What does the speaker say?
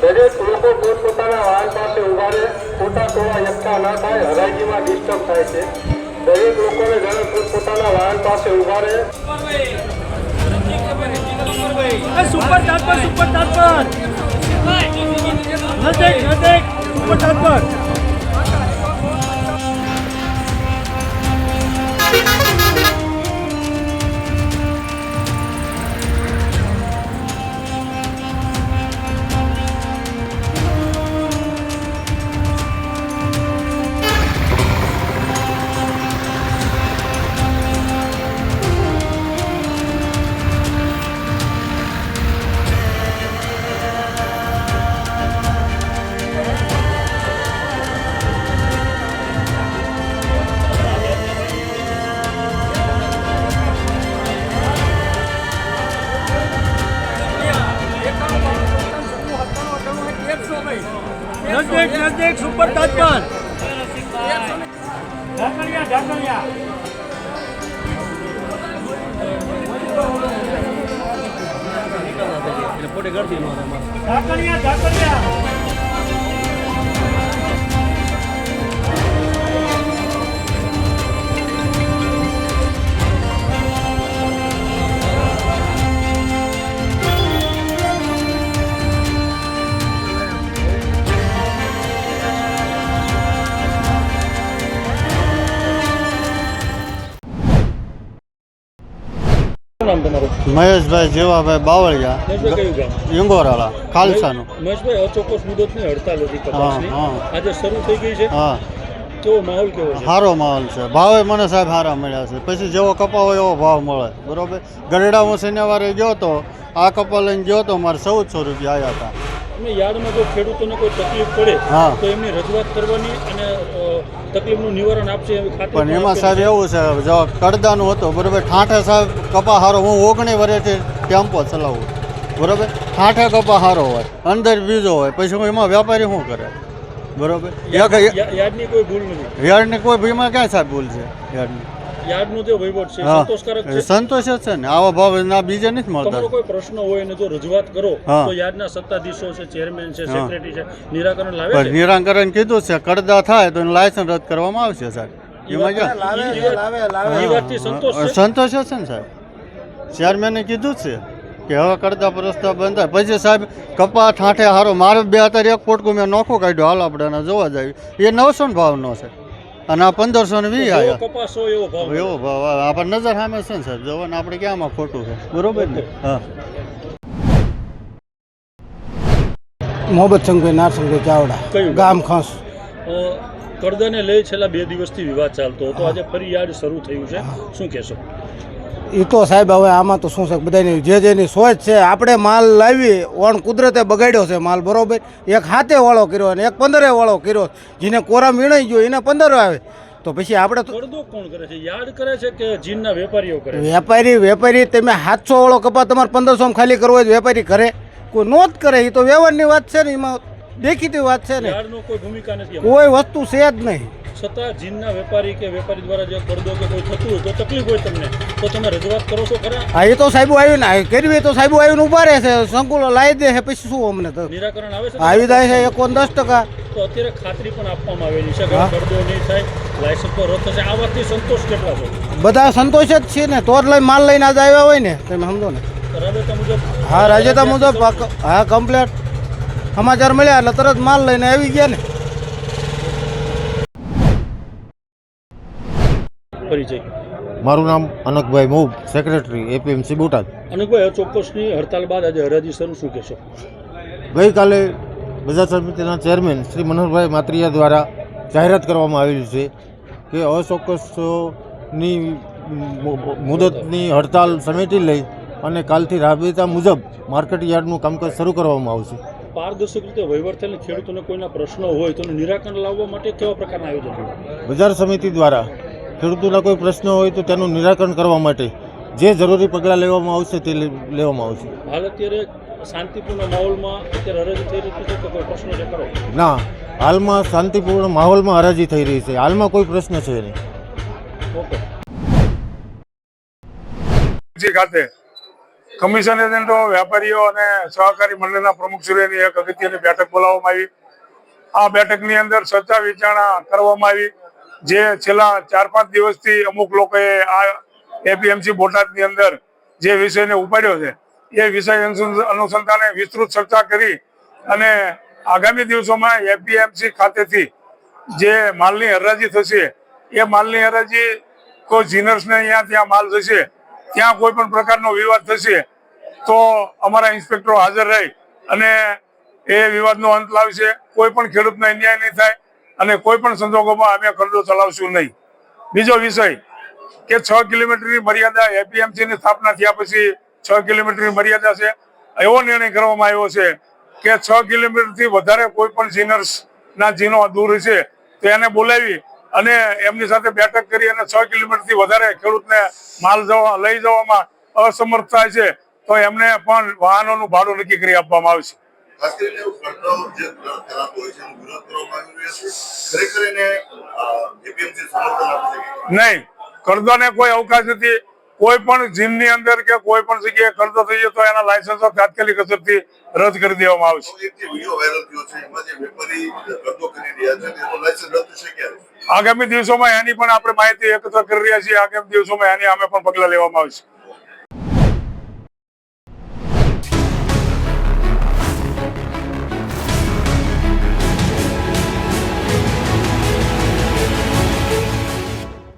દરેક લોકો પોતપોતાના વાહન પાસે ઊભા રહે, ખોટા ટોળા એકઠા ના થાય, હરાજીમાં ડિસ્ટર્બ થાય છે. દરેક લોકોને જણે પોતપોતાના વાહન પાસે ઊભા રહે સુપર તાત્પર સુપર તાત્પર સુપર નજેક સુપર તાત્પર ઢાકણિયા ઢાકણિયા. ઢાકણિયા ઢાકણિયા. મહેશભાઈ જેવાભાઈ બાવળિયા ઇંગોરાળા ખાલસાનું. મહેશભાઈ અચોક્કસ મુદતની હડતાલ હતી કપાસની. આજે શરૂ થઈ ગઈ છે. હા. કેવો માહોલ કેવો છે? સારો માહોલ છે. ભાવે મને સાહેબ સારા મળ્યા છે. પછી જેવો કપા હોય એવો ભાવ મળે. બરોબર? ગરડા હું શનિવારે ગયો તો આ કપા લઈને ગયો તો મારે ચૌદસો રૂપિયા આવ્યા હતા. અને યાર્ડમાં જો ખેડૂતોને કોઈ તકલીફ પડે હા. તો એમની રજૂઆત કરવાની અને તકલીફનું નિવારણ આપશે પણ એમાં સાહેબ એવું છે જો કડદાનું હતો બરોબર? ઠાઠે સાહેબ કપા હારો હું ઓગણી વર્ષથી ટેમ્પો ચલાવું બરોબર? ઠાઠે કપા હારો હોય અંદર બીજો હોય પછી હું એમાં વેપારી શું કરે? બરાબર? યાર્ડની કોઈ ભૂલ નથી. યાર્ડની કોઈ ભૂલમાં ક્યાં સાહેબ ભૂલ છે? યાર્ડની યાર્ડનો જે વહીવટ છે સંતોષકારક છે? સંતોષ જ છે ને. આવા ભાવ ના બીજે નથી મળતા. તમારો કોઈ પ્રશ્ન હોય ને જો રજૂઆત કરો હા. તો યાર્ડના સત્તાધીશો છે ચેરમેન છે સેક્રેટરી છે નિરાકરણ લાવે છે? નિરાકરણ કીધું છે કડદા થાય તો એનું લાયસન્સ રદ કરવામાં આવશે સાહેબ. સંતોષ છે? સંતોષ જ છે ને સાહેબ. ચેરમેને કીધું જ છે કે હવે કરતા રસ્તા બંધ થાય. પછી સાહેબ કપા ઠાંઠે હારો મારે બે અત્યારે એક પોટકું મેં નોખું કાઢ્યો હાલ આપણે જોવા જાય એ નવસો ને ભાવનો છે. અને આ પંદરસો ને વીસ આવ્યા કપાસ હોય એવો ભાવ એવો ભાવ. આપણે નજર સામે છે ને સાહેબ. જોવા આપણે ક્યાંમાં ખોટું છે. બરોબર ને? હા. મોહબ્બત સંઘભાઈ નારસિંહભાઈ ચાવડા. કયું? ગામ ખાસ. કરદને કરદાને લઈ છેલ્લા બે દિવસથી વિવાદ ચાલતો હતો. આજે ફરી યાદ શરૂ થયું છે. શું કહેશો? એ તો સાહેબ હવે આમાં તો શું છે બધાની જે જેની સોચ છે આપણે માલ લાવી ઓણ કુદરતે બગાડ્યો છે માલ બરોબર? એક હાથે વાળો કર્યો અને એક પંદરે વાળો કર્યો. જેને કોરા મીણાઈ ગયો એને પંદર આવે. તો પછી આપણે તો કોણ કરે છે? યાર્ડ કરે છે કે જીનના વેપારીઓ કરે વેપારી વેપારી તમે સાતસો વાળો કપા તમારે પંદરસો ખાલી કરવો હોય વેપારી કરે. કોઈ નો જ કરે એ તો વ્યવહારની વાત છે ને એમાં દેખીતી વાત છે ને. કોઈ ભૂમિકા નથી કોઈ વસ્તુ છે જ નહીં. છતાં જીનના વેપારી કે વેપારી દ્વારા જે કરદો કે કોઈ થતું હોય તો તકલીફ હોય તમને તો તમે રજૂઆત કરો છો ખરા? હા એ તો સાહેબ આવ્યું ને કરવી તો સાહેબ આવીને ઊભા રહે છે સંકુલો લાવી દે છે પછી શું અમને તો? નિરાકરણ આવે છે? આવી જાય છે એકોન દસ ટકા. તો અત્યારે ખાતરી પણ આપવામાં આવેલી છે કે કરદો નહીં થાય લાયસન્સ તો રદ થશે. આ વાતથી સંતોષ કેટલા છો? બધા સંતોષ જ છે ને તોર લઈ માલ લઈને આજ આવ્યા હોય ને તમે સમજો ને. હા રાજ્યતા મુજબ હા કમ્પ્લેટ સમાચાર મળ્યા એટલે તરત માલ લઈને આવી ગયા ને. પરિચય મારું નામ અનકભાઈ મોબ સેક્રેટરી એપીએમસી બોટાદ. અનકભાઈ અચોક્કસની હડતાલ બાદ આજે હરાજી શરૂ શું કહેશો? ગઈકાલે બજાર સમિતિના ચેરમેન શ્રી મનોહરભાઈ માત્રિયા દ્વારા જાહેરાત કરવામાં આવેલી છે કે અચોક્કસની મુદતની હડતાલ સમેટી લઈ અને કાલથી રાબેતા મુજબ માર્કેટ યાર્ડનું કામકાજ શરૂ કરવામાં આવશે. પારદર્શક રીતે વહીવટ થયેલ ખેડૂતોને કોઈના પ્રશ્નો હોય તો નિરાકરણ લાવવા માટે કેવા પ્રકારના આયોજન? બજાર સમિતિ દ્વારા ખેડૂતોના કોઈ પ્રશ્ન હોય તો તેનું નિરાકરણ કરવા માટે જે જરૂરી પગલાં લેવામાં આવશે તે લેવામાં આવશે. હાલ અત્યારે શાંતિપૂર્ણ માહોલમાં અત્યારે હરાજી થઈ રહી છે તો કોઈ પ્રશ્ન છે ખરો? ના હાલમાં શાંતિપૂર્ણ માહોલમાં હરાજી થઈ રહી છે. હાલમાં કોઈ પ્રશ્ન છે નહીં. ઓકે. જી ખાતે કમિશન એજન્ટો વેપારીઓ અને સહકારી મંડળના પ્રમુખશ્રીઓની એક અગત્યની બેઠક બોલાવવામાં આવી. આ બેઠકની અંદર ચર્ચા વિચારણા કરવામાં આવી. જે છેલ્લા ચાર પાંચ દિવસથી અમુક લોકોએ આ એપીએમસી બોટાદની અંદર જે વિષયને ઉપાડ્યો છે, એ વિષય અનુસં- અનુસંધાને વિસ્તૃત ચર્ચા કરી અને આગામી દિવસોમાં એપીએમસી ખાતેથી જે માલની હરાજી થશે, એ માલની હરાજી કોઈ જીનર્સને અહીંયા ત્યાં માલ જશે ત્યાં કોઈ પણ પ્રકારનો વિવાદ થશે, તો અમારા ઇન્સ્પેક્ટરો હાજર રહી અને એ વિવાદનો અંત લાવશે. કોઈ પણ ખેડૂતને અન્યાય નહીં થાય. અને કોઈ પણ સંજોગોમાં અમે ખરડો ચલાવશું નહીં. બીજો વિષય કે છ કિલોમીટરની મર્યાદા એપીએમસી ની સ્થાપના થયા પછી છ કિલોમીટરની મર્યાદા છે. એવો નિર્ણય કરવામાં આવ્યો છે કે છ કિલોમીટરથી વધારે કોઈ પણ સિનર્સ ના જીનો દૂર છે તો એને બોલાવી અને એમની સાથે બેઠક કરી અને છ કિલોમીટરથી વધારે ખેડૂતને માલ જવા, લઈ જવામાં અસમર્થ થાય છે તો એમને પણ વાહનોનું ભાડું નક્કી કરી આપવામાં આવશે. ખાસ કરીને એવું જે કરાતો હોય છે વિરોધ કરવામાં આવી રહ્યો છે. ખરેખર એને એપીએમસી સમર્થન આપી શકે નહીં. કરદોને કોઈ અવકાશ નથી. કોઈ પણ જીમની અંદર કે કોઈ પણ જગ્યાએ કરતો થઈ જાય તો એના લાયસન્સો તાત્કાલિક અસરથી રદ કરી દેવામાં આવશે. તો આગામી દિવસોમાં એની પણ આપણે માહિતી એકત્ર કરી રહ્યા છીએ. આગામી દિવસોમાં એની અમે પણ પગલાં લેવામાં આવશે.